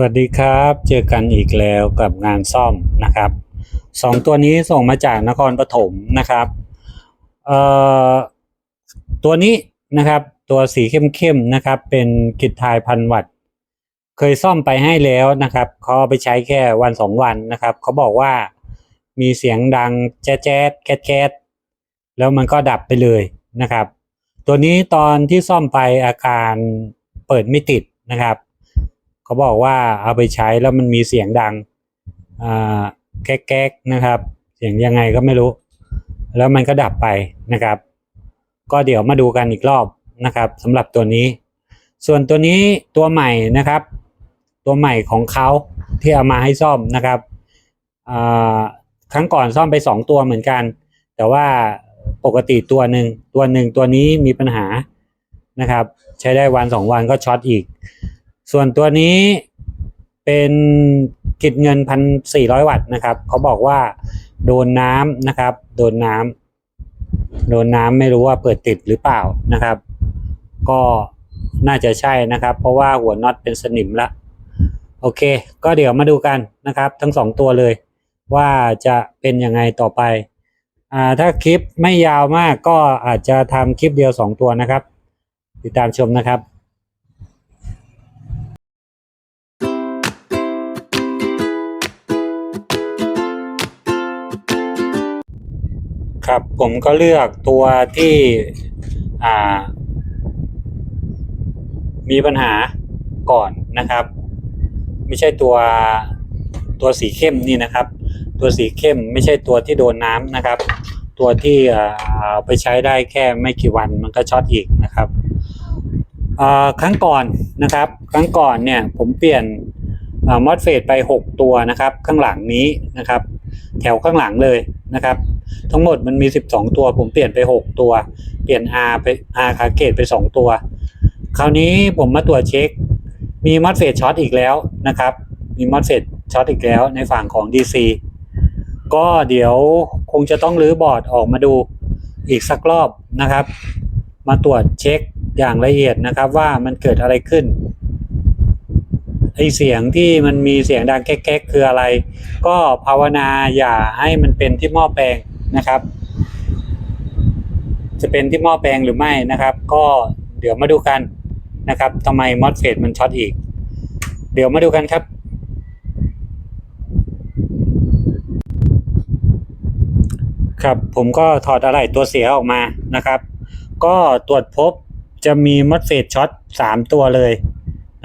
วัสดีครับ เจอกันอีกแล้วกับงานซ่อมนะครับสองตัวนี้ส่งมาจากนครปฐมนะครับเอ่อตัวนี้นะครับตัวสีเข้มๆนะครับ เป็นกิจทายพันวัตเคยซ่อมไปให้แล้วนะครับเขาเอาไปใช้แค่วันสองวันนะครับเขาบอกว่ามีเสียงดังแจ๊ดแจ๊ดแคดแคดแล้วมันก็ดับไปเลยนะครับ ตัวนี้ตอนที่ซ่อมไปอาการเปิดไม่ติดนะครับ เขาบอกว่าเอาไปใช้แล้วมันมีเสียงดังแก๊กๆนะครับ เสียงยังไงก็ไม่รู้ แล้วมันก็ดับไปนะครับ ก็เดี๋ยวมาดูกันอีกรอบนะครับสำหรับตัวนี้ ส่วนตัวนี้ตัวใหม่นะครับ ตัวใหม่ของเขาที่เอามาให้ซ่อมนะครับครั้งก่อนซ่อมไปสองตัวเหมือนกัน แต่ว่าปกติตัวหนึ่งตัวหนึ่งตัวนี้มีปัญหานะครับ ใช้ได้วันสองวันก็ช็อตอีก ส่วนตัวนี้เป็นกิจเงินพันสี่ร้อยวัตต์นะครับเขาบอกว่าโดนน้ำนะครับ โดนน้ำโดนน้ำไม่รู้ว่าเปิดติดหรือเปล่านะครับ ก็น่าจะใช่นะครับ เพราะว่าหัวน็อตเป็นสนิมละโอเค ก็เดี๋ยวมาดูกันนะครับ ทั้งสองตัวเลย ว่าจะเป็นยังไงต่อไปอ่าถ้าคลิปไม่ยาวมากก็อาจจะทำคลิปเดียวสองตัวนะครับ ติดตามชมนะครับ ครับ ผมก็เลือกตัวที่มีปัญหาก่อนนะครับ ไม่ใช่ตัวตัวสีเข้มนี่นะครับ ตัวสีเข้มไม่ใช่ตัวที่โดนน้ำนะครับ ตัวที่เอาไปใช้ได้แค่ไม่กี่วันมันก็ช็อตอีกนะครับครั้งก่อนนะครับ ครั้งก่อนเนี่ยผมเปลี่ยนมอสเฟตไป 6 ตัวนะครับ ข้างหลังนี้นะครับ แถวข้างหลังเลยนะครับ ทั้งหมดมันมี 12 ตัวผมเปลี่ยนไป 6 ตัว เปลี่ยน R ไป R คาเกตไป 2 ตัว คราวนี้ผมมาตรวจเช็ค มีมอสเฟตช็อตอีกแล้วนะครับ มีมอสเฟตช็อตอีกแล้วในฝั่งของ DC ก็เดี๋ยวคงจะต้องรื้อบอร์ดออกมาดูอีกสักรอบนะครับ มาตรวจเช็คอย่างละเอียดนะครับว่ามันเกิดอะไรขึ้นไอเสียงที่มันมีเสียงดังแก๊กๆคืออะไร ก็ภาวนาอย่าให้มันเป็นที่หม้อแปลง นะครับ จะเป็นที่หม้อแปลงหรือไม่นะครับ ก็เดี๋ยวมาดูกันนะครับทำไมมอสเฟตมันช็อตอีก เดี๋ยวมาดูกันครับครับผมก็ถอดอะไหล่ตัวเสียออกมานะครับ ก็ตรวจพบจะมีมอสเฟตช็อตสามตัวเลย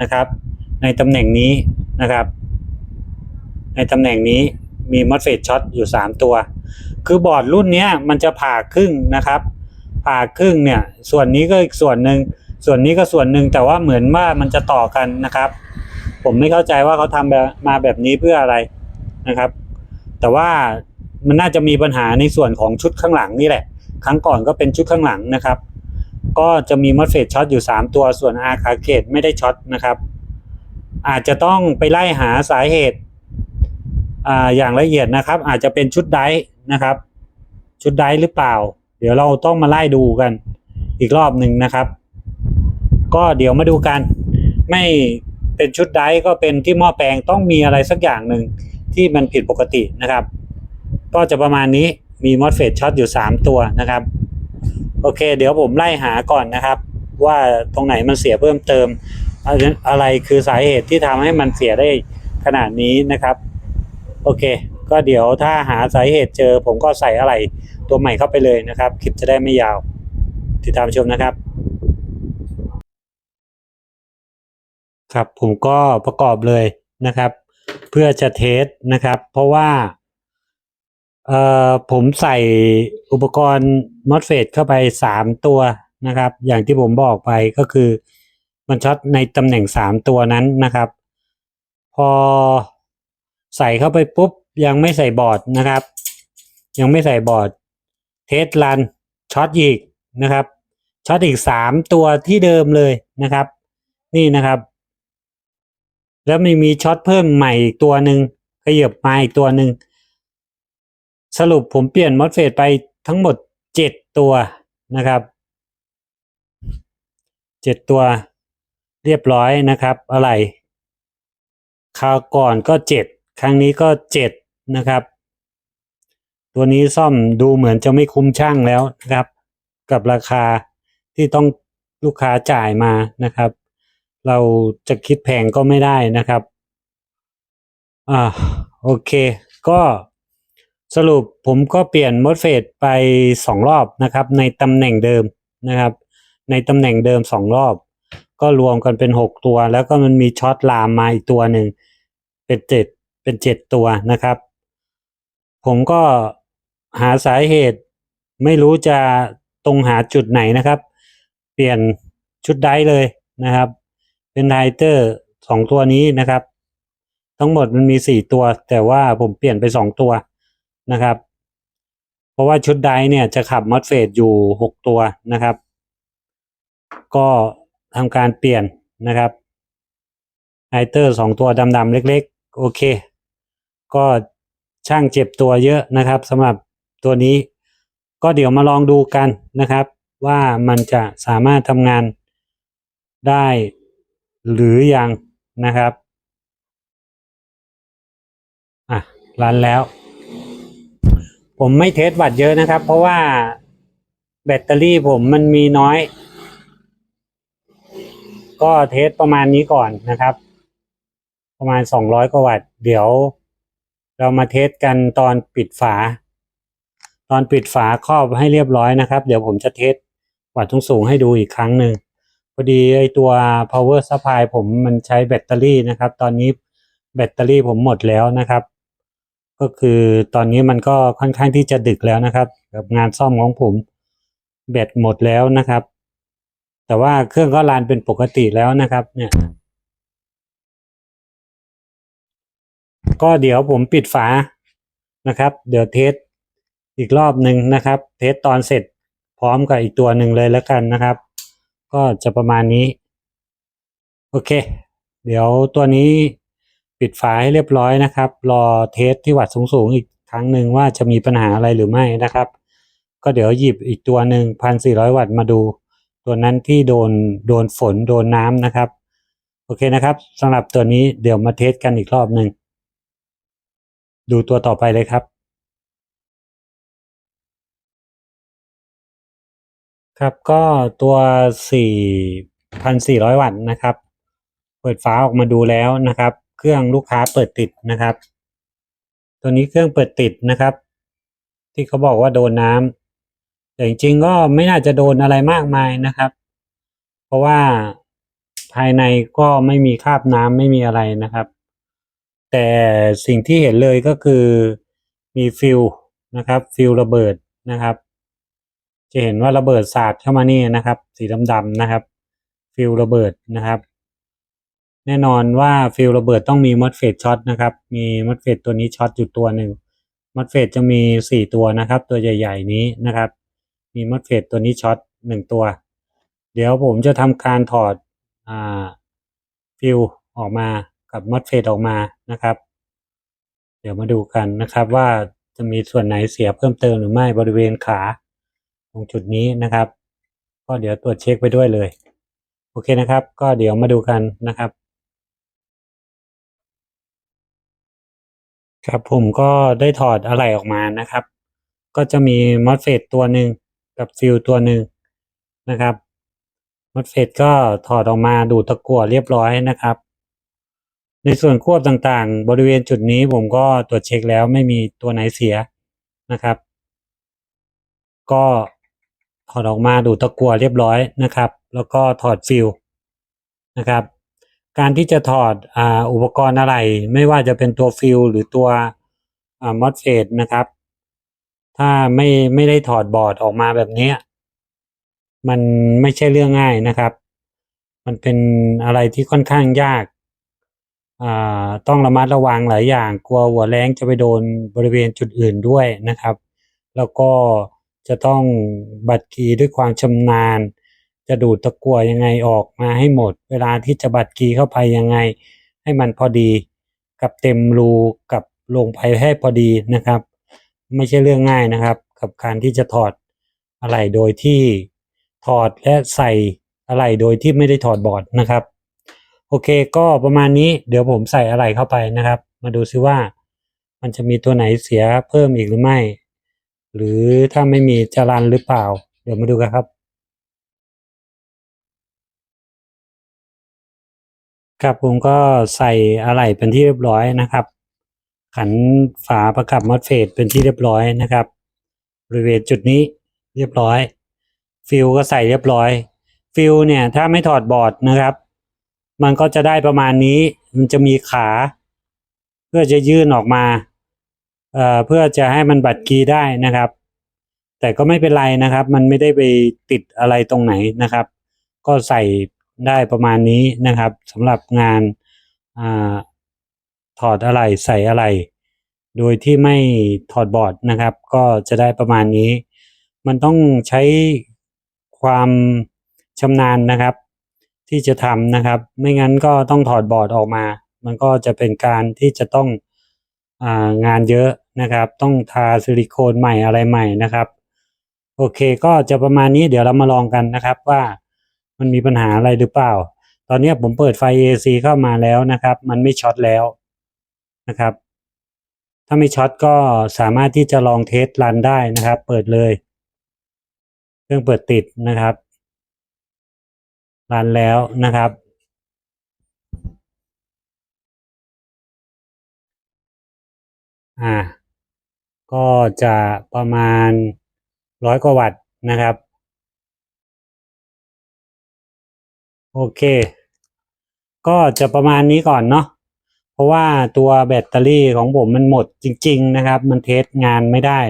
นะครับ ในตำแหน่งนี้นะครับ ในตำแหน่งนี้มีมอสเฟตช็อตอยู่สามตัว คือบอร์ดรุ่นนี้มันจะผ่าครึ่งนะครับ ผ่าครึ่งเนี่ย ส่วนนี้ก็อีกส่วนหนึ่งส่วนนี้ก็ส่วนหนึ่งแต่ว่าเหมือนว่ามันจะต่อกันนะครับ ผมไม่เข้าใจว่าเขาทำแบบมาแบบนี้เพื่ออะไรนะครับ แต่ว่ามันน่าจะมีปัญหาในส่วนของชุดข้างหลังนี่แหละ ครั้งก่อนก็เป็นชุดข้างหลังนะครับ ก็จะมีมอสเฟตช็อตอยู่ 3 ตัวส่วนอาคาเกตไม่ได้ช็อตนะครับ อาจจะต้องไปไล่หาสาเหตุออย่างละเอียดนะครับ อาจจะเป็นชุดได นะครับ ชุดไดหรือเปล่า เดี๋ยวเราต้องมาไล่ดูกันอีกรอบหนึ่งนะครับ ก็เดี๋ยวมาดูกัน ไม่เป็นชุดไดก็เป็นที่หม้อแปลงต้องมีอะไรสักอย่างหนึ่งที่มันผิดปกตินะครับ ก็จะประมาณนี้มีมอสเฟตช็อตอยู่ 3 ตัวนะครับ โอเค เดี๋ยวผมไล่หาก่อนนะครับ ว่าตรงไหนมันเสียเพิ่มเติม อะไรคือสาเหตุที่ทำให้มันเสียได้ขนาดนี้นะครับ โอเค ก็เดี๋ยวถ้าหาสาเหตุเจอ ผมก็ใส่อะไรตัวใหม่เข้าไปเลยนะครับ คลิปจะได้ไม่ยาว ติดตามชมนะครับ ครับผมก็ประกอบเลยนะครับ เพื่อจะเทสนะครับ เพราะว่าเอ่อผมใส่อุปกรณ์ MOSFET เข้าไปสามตัวนะครับ อย่างที่ผมบอกไปก็คือมันช็อตในตำแหน่งสามตัวนั้นนะครับ พอใส่เข้าไปปุ๊บ ยังไม่ใส่บอร์ดนะครับ ยังไม่ใส่บอร์ด เทสรันช็อตอีกนะครับช็อตอีกสามตัวที่เดิมเลยนะครับ นี่นะครับ แล้วมีมีช็อตเพิ่มใหม่อีกตัวหนึ่งขยับมาอีกตัวหนึ่งสรุปผมเปลี่ยนมอสเฟตไปทั้งหมดเจ็ดตัวนะครับเจ็ดตัวเรียบร้อยนะครับ อะไรคราวก่อนก็เจ็ดครั้งนี้ก็เจ็ด นะครับ ตัวนี้ซ่อมดูเหมือนจะไม่คุ้มช่างแล้วนะครับ กับราคาที่ต้องลูกค้าจ่ายมานะครับ เราจะคิดแพงก็ไม่ได้นะครับอ่าโอเคก็สรุปผมก็เปลี่ยนมดเฟดไปสองรอบนะครับ ในตำแหน่งเดิมนะครับ ในตำแหน่งเดิมสองรอบ ก็รวมกันเป็นหกตัว แล้วก็มันมีช็อตลามมาอีกตัวหนึ่งเป็นเจ็ดเป็นเจ็ดตัวนะครับ ผมก็หาสาเหตุ ไม่รู้จะตรงหาจุดไหนนะครับ เปลี่ยนชุดได้เลยนะครับ เป็นไฮเตอร์สองตัวนี้นะครับ ทั้งหมดมันมีสี่ตัว แต่ว่าผมเปลี่ยนไปสองตัวนะครับ เพราะว่าชุดไดเนี่ยจะขับมอสเฟดอยู่หกตัวนะครับ ก็ทำการเปลี่ยนนะครับไฮเตอร์สองตัวดำๆเล็ก ๆ โอเค ก็ ช่างเจ็บตัวเยอะนะครับสำหรับตัวนี้ ก็เดี๋ยวมาลองดูกันนะครับ ว่ามันจะสามารถทำงานได้หรือยังนะครับอะรันแล้ว ผมไม่เทสวัตเยอะนะครับ เพราะว่าแบตเตอรี่ผมมันมีน้อย ก็เทสประมาณนี้ก่อนนะครับ ประมาณสองร้อยกว่าวัตต์เดี๋ยว เรามาเทสกันตอนปิดฝา ตอนปิดฝาครอบให้เรียบร้อยนะครับ เดี๋ยวผมจะเทสวัตต์สูงให้ดูอีกครั้งหนึ่งพอดีไอตัว power supply ผมมันใช้แบตเตอรี่นะครับ ตอนนี้แบตเตอรี่ผมหมดแล้วนะครับ ก็คือตอนนี้มันก็ค่อนข้างที่จะดึกแล้วนะครับ กับงานซ่อมของผมแบตหมดแล้วนะครับ แต่ว่าเครื่องก็รันเป็นปกติแล้วนะครับ เนี่ย ก็เดี๋ยวผมปิดฝานะครับ เดี๋ยวเทสอีกรอบหนึ่งนะครับ เทสตอนเสร็จพร้อมกับอีกตัวหนึ่งเลยแล้วกันนะครับ ก็จะประมาณนี้ โอเค เดี๋ยวตัวนี้ปิดฝาให้เรียบร้อยนะครับ รอเทสที่วัดสูงๆอีกครั้งหนึ่งว่าจะมีปัญหาอะไรหรือไม่นะครับ ก็เดี๋ยวหยิบอีกตัวหนึ่งพันสี่ร้อยวัตต์มาดู ตัวนั้นที่โดนโดนฝนโดนน้ำนะครับ โอเคนะครับสำหรับตัวนี้เดี๋ยวมาเทสกันอีกรอบหนึ่ง ดูตัวต่อไปเลยครับ ครับก็ตัว 4,400 วัตต์นะครับ เปิดฝาออกมาดูแล้วนะครับ เครื่องลูกค้าเปิดติดนะครับ ตัวนี้เครื่องเปิดติดนะครับ ที่เขาบอกว่าโดนน้ำแต่จริงๆก็ไม่น่าจะโดนอะไรมากมายนะครับ เพราะว่าภายในก็ไม่มีคราบน้ำไม่มีอะไรนะครับ แต่สิ่งที่เห็นเลยก็คือมีฟิลนะครับฟิลระเบิดนะครับ จะเห็นว่าระเบิดสาดเข้ามานี่นะครับ สีดำๆนะครับฟิลระเบิดนะครับ แน่นอนว่าฟิลระเบิดต้องมีมอสเฟตช็อตนะครับ มีมอสเฟตตัวนี้ช็อตอยู่ตัวหนึ่งมอสเฟตจะมีสี่ตัวนะครับ ตัวใหญ่ ๆ นี้นะครับ มีมอสเฟตตัวนี้ช็อตหนึ่งตัว เดี๋ยวผมจะทำการถอดอ่าฟิลออกมา กับมอสเฟตออกมานะครับ เดี๋ยวมาดูกันนะครับ ว่าจะมีส่วนไหนเสียเพิ่มเติมหรือไม่บริเวณขาตรงจุดนี้นะครับ ก็เดี๋ยวตรวจเช็คไปด้วยเลย โอเคนะครับ ก็เดี๋ยวมาดูกันนะครับ ครับผมก็ได้ถอดอะไหล่ออกมานะครับ ก็จะมีมอสเฟตตัวหนึ่งกับฟิลตัวหนึ่งนะครับมอสเฟตก็ถอดออกมาดูตะกั่วเรียบร้อยนะครับ ในส่วนควบต่างๆ บริเวณจุดนี้ผมก็ตรวจเช็คแล้วไม่มีตัวไหนเสียนะครับ ก็ถอดออกมาดูตะกัวเรียบร้อยนะครับ แล้วก็ถอดฟิลนะครับ การที่จะถอดออุปกรณ์อะไร ไม่ว่าจะเป็นตัวฟิลหรือตัวมอสเฟตนะครับ ถ้าไม่ไม่ได้ถอดบอร์ดออกมาแบบนี้ มันไม่ใช่เรื่องง่ายนะครับ มันเป็นอะไรที่ค่อนข้างยาก ต้องระมัดระวังหลายอย่าง กลัวหัวแรงจะไปโดนบริเวณจุดอื่นด้วยนะครับ แล้วก็จะต้องบัดกีด้วยความชำนาญ จะดูดตะกั่วยังไงออกมาให้หมด เวลาที่จะบัดกีเข้าไปยังไง ให้มันพอดีกับเต็มรูกับลงไปให้พอดีนะครับ ไม่ใช่เรื่องง่ายนะครับ กับการที่จะถอดอะไรโดยที่ถอดและใส่อะไรโดยที่ไม่ได้ถอดบอร์ดนะครับ โอเคก็ประมาณนี้เดี๋ยวผมใส่อะไรเข้าไปนะครับ มาดูซิว่ามันจะมีตัวไหนเสียเพิ่มอีกหรือไม่ หรือถ้าไม่มีจะรันหรือเปล่า เดี๋ยวมาดูกันครับ ครับผมก็ใส่อะไหล่เป็นที่เรียบร้อยนะครับ ขันฝาประกับมอสเฟตเป็นที่เรียบร้อยนะครับบริเวณจุดนี้เรียบร้อย ฟิลก็ใส่เรียบร้อย ฟิลเนี่ยถ้าไม่ถอดบอร์ดนะครับ มันก็จะได้ประมาณนี้ มันจะมีขา เพื่อจะยื่นออกมาเอ่อเพื่อจะให้มันบัดกีย์ได้นะครับ แต่ก็ไม่เป็นไรนะครับ มันไม่ได้ไปติดอะไรตรงไหนนะครับ ก็ใส่ได้ประมาณนี้นะครับสำหรับงานอาถอดอะไรใส่อะไร โดยที่ไม่ถอดบอร์ดนะครับ ก็จะได้ประมาณนี้ มันต้องใช้ความชำนาญนะครับ ที่จะทำนะครับ ไม่งั้นก็ต้องถอดบอร์ดออกมา มันก็จะเป็นการที่จะต้ององานเยอะนะครับ ต้องทาซิลิโคนใหม่อะไรใหม่นะครับ โอเคก็จะประมาณนี้เดี๋ยวเรามาลองกันนะครับว่ามันมีปัญหาอะไรหรือเปล่า ตอนนี้ผมเปิดไฟ AC เข้ามาแล้วนะครับ มันไม่ช็อตแล้วนะครับ ถ้าไม่ช็อตก็สามารถที่จะลองเทสรันได้นะครับ เปิดเลย เครื่องเปิดติดนะครับ รันแล้วนะครับ อ่า ก็จะประมาณร้อยกว่าวัตต์นะครับ โอเค ก็จะประมาณนี้ก่อนเนาะเพราะว่าตัวแบตเตอรี่ของผมมันหมดจริง ๆ นะครับ มันเทสงานไม่ได้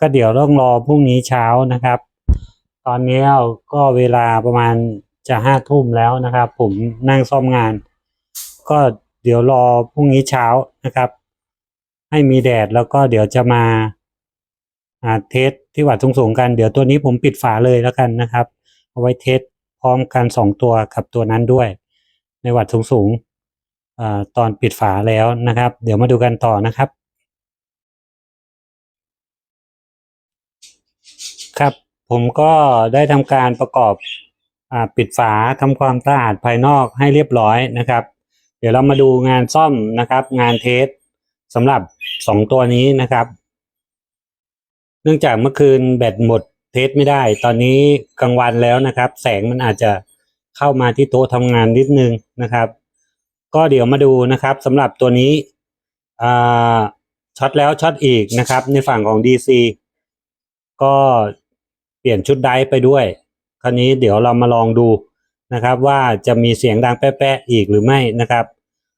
ก็เดี๋ยวต้องรอพรุ่งนี้เช้านะครับ ตอนนี้ก็เวลาประมาณ จะห้าทุ่มแล้วนะครับ ผมนั่งซ่อมงาน ก็เดี๋ยวรอพรุ่งนี้เช้านะครับ ให้มีแดดแล้วก็เดี๋ยวจะมาอ่าเทสที่วัดสูงๆกัน เดี๋ยวตัวนี้ผมปิดฝาเลยแล้วกันนะครับ เอาไว้เทสพร้อมกันสองตัวกับตัวนั้นด้วย ในวัดสูงๆอ่าตอนปิดฝาแล้วนะครับ เดี๋ยวมาดูกันต่อนะครับ ครับผมก็ได้ทำการประกอบ ปิดฝาทำความสะอาดภายนอกให้เรียบร้อยนะครับ เดี๋ยวเรามาดูงานซ่อมนะครับ งานเทสสำหรับสองตัวนี้นะครับ เนื่องจากเมื่อคืนแบตหมดเทสไม่ได้ ตอนนี้กลางวันแล้วนะครับ แสงมันอาจจะเข้ามาที่โต๊ะทำงานนิดนึงนะครับ ก็เดี๋ยวมาดูนะครับสำหรับตัวนี้ช็อตแล้วช็อตอีกนะครับ ในฝั่งของ DC ก็เปลี่ยนชุดไดร์ไปด้วย คราวนี้เดี๋ยวเรามาลองดูนะครับ ว่าจะมีเสียงดังแป๊ะๆอีกหรือไม่นะครับ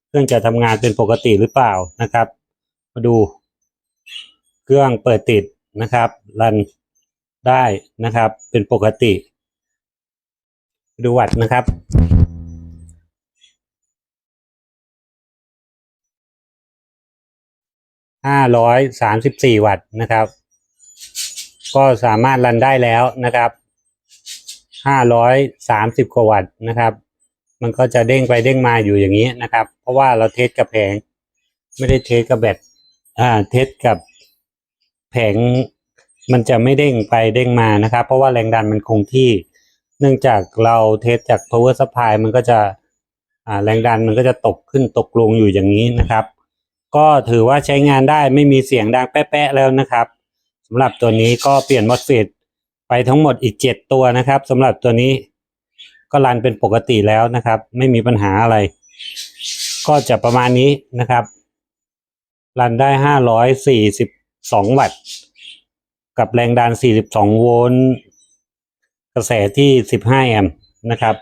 เครื่องจะทำงานเป็นปกติหรือเปล่านะครับ มาดู เครื่องเปิดติดนะครับ รันได้นะครับ เป็นปกติ ดูวัดนะครับห้าร้อยสามสิบสี่วัตต์นะครับ ก็สามารถรันได้แล้วนะครับ ห้าร้อยสามสิบกว่าวัตต์นะครับ มันก็จะเด้งไปเด้งมาอยู่อย่างนี้นะครับ เพราะว่าเราเทสกับแผง ไม่ได้เทสกับแบตอ่าเทสกับแผงมันจะไม่เด้งไปเด้งมานะครับ เพราะว่าแรงดันมันคงที่ เนื่องจากเราเทสจาก power supply มันก็จะอ่าแรงดันมันก็จะตกขึ้นตกลงอยู่อย่างนี้นะครับ ก็ถือว่าใช้งานได้ไม่มีเสียงดังแป๊ะๆแล้วนะครับสำหรับตัวนี้ก็เปลี่ยน MOSFET ไปทั้งหมดอีก7ตัวนะครับสำหรับตัวนี้ก็รันเป็นปกติแล้วนะครับ ไม่มีปัญหาอะไร ก็จะประมาณนี้นะครับรันได้542วัตต์ กับแรงดัน42โวลต์กระแสที่15แอมป์นะครับ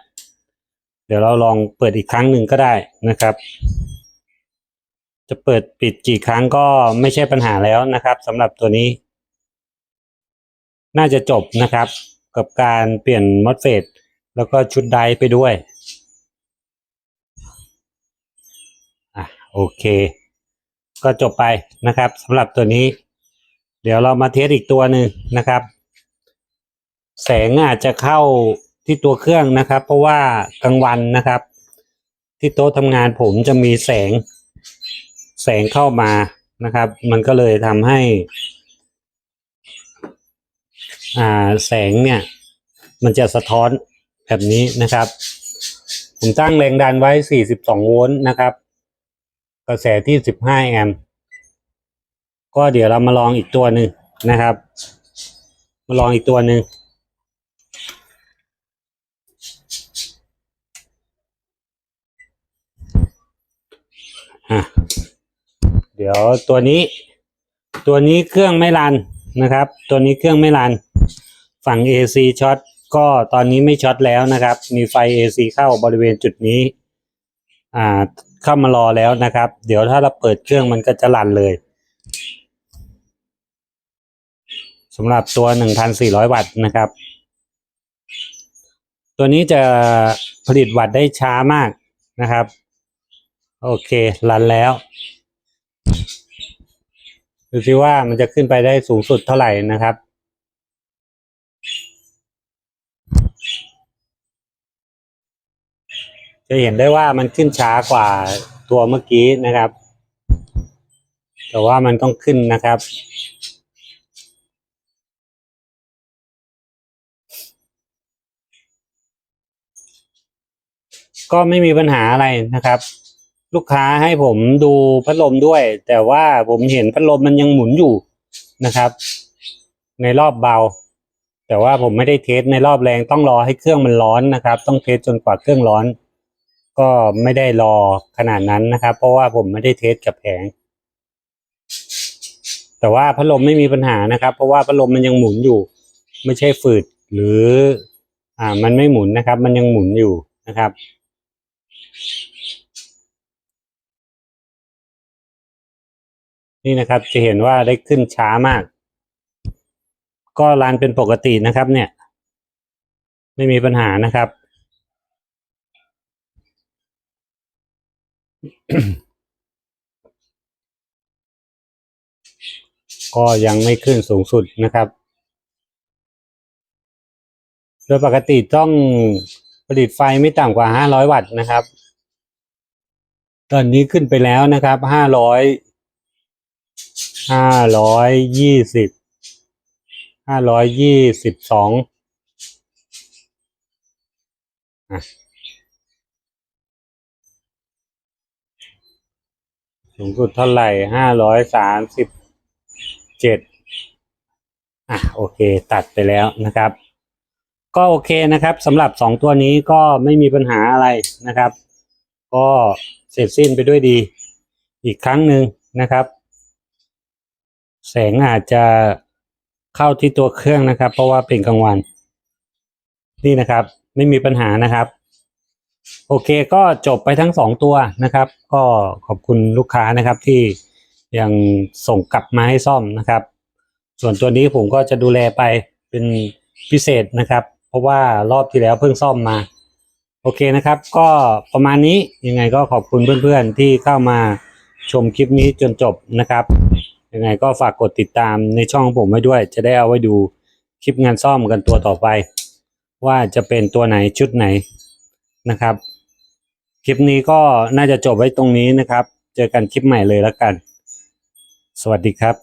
เดี๋ยวเราลองเปิดอีกครั้งหนึ่งก็ได้นะครับ จะเปิดปิดกี่ครั้งก็ไม่ใช่ปัญหาแล้วนะครับสำหรับตัวนี้ น่าจะจบนะครับ กับการเปลี่ยนมอสเฟตแล้วก็ชุดไดร์ไปด้วยอะโอเค ก็จบไปนะครับสำหรับตัวนี้ เดี๋ยวเรามาเทสอีกตัวหนึ่งนะครับ แสงอาจจะเข้าที่ตัวเครื่องนะครับ เพราะว่ากลางวันนะครับ ที่โต๊ะทำงานผมจะมีแสง แสงเข้ามานะครับ มันก็เลยทำให้ อ่าแสงเนี่ย มันจะสะท้อนแบบนี้นะครับ ผมตั้งแรงดันไว้ 42 โวลต์นะครับ กระแสที่ 15 แอมป์ก็เดี๋ยวเรามาลองอีกตัวหนึ่งนะครับ มาลองอีกตัวหนึ่งเดี๋ยวตัวนี้ ตัวนี้เครื่องไม่รันนะครับ ตัวนี้เครื่องไม่รัน ฝั่ง AC ช็อตก็ตอนนี้ไม่ช็อตแล้วนะครับ มีไฟ AC เข้าบริเวณจุดนี้ อ่าเข้ามารอแล้วนะครับ เดี๋ยวถ้าเราเปิดเครื่องมันก็จะรันเลยสำหรับตัว 1,400 วัตต์นะครับ ตัวนี้จะผลิตวัตต์ได้ช้ามากนะครับ โอเครันแล้วดูสิว่ามันจะขึ้นไปได้สูงสุดเท่าไหร่นะครับ จะเห็นได้ว่ามันขึ้นช้ากว่าตัวเมื่อกี้นะครับ แต่ว่ามันต้องขึ้นนะครับ ก็ไม่มีปัญหาอะไรนะครับ ลูกค้าให้ผมดูพัดลมด้วย แต่ว่าผมเห็นพัดลมมันยังหมุนอยู่นะครับ ในรอบเบา แต่ว่าผมไม่ได้เทสในรอบแรงต้องรอให้เครื่องมันร้อนนะครับ ต้องเทสจนกว่าเครื่องร้อน ก็ไม่ได้รอขนาดนั้นนะครับ เพราะว่าผมไม่ได้เทสกับแผง แต่ว่าพัดลมไม่มีปัญหานะครับ เพราะว่าพัดลมมันยังหมุนอยู่ ไม่ใช่ฝืดหรือ อ่า มันไม่หมุนนะครับ มันยังหมุนอยู่นะครับนี่นะครับจะเห็นว่าได้ขึ้นช้ามาก ก็รันเป็นปกตินะครับ เนี่ย ไม่มีปัญหานะครับ ก็ยังไม่ขึ้นสูงสุดนะครับ โดยปกติต้องผลิตไฟไม่ต่ำกว่า 500 วัตต์นะครับ ตอนนี้ขึ้นไปแล้วนะครับ 500 520 522อะ สูงสุดเท่าไหร่537อะโอเค ตัดไปแล้วนะครับ ก็โอเคนะครับสำหรับสองตัวนี้ก็ไม่มีปัญหาอะไรนะครับ ก็เสร็จสิ้นไปด้วยดี อีกครั้งหนึ่งนะครับ แสงอาจจะเข้าที่ตัวเครื่องนะครับ เพราะว่าเป็นกลางวัน นี่นะครับ ไม่มีปัญหานะครับ โอเคก็จบไปทั้งสองตัวนะครับ ก็ขอบคุณลูกค้านะครับที่ยังส่งกลับมาให้ซ่อมนะครับ ส่วนตัวนี้ผมก็จะดูแลไปเป็นพิเศษนะครับ เพราะว่ารอบที่แล้วเพิ่งซ่อมมา โอเคนะครับ ก็ประมาณนี้ยังไงก็ขอบคุณเพื่อนๆที่เข้ามาชมคลิปนี้จนจบนะครับยังไงก็ฝากกดติดตามในช่องผมไว้ด้วย จะได้เอาไว้ดูคลิปงานซ่อมกันตัวต่อไป ว่าจะเป็นตัวไหนชุดไหน นะครับ คลิปนี้ก็น่าจะจบไว้ตรงนี้นะครับ เจอกันคลิปใหม่เลยแล้วกัน สวัสดีครับ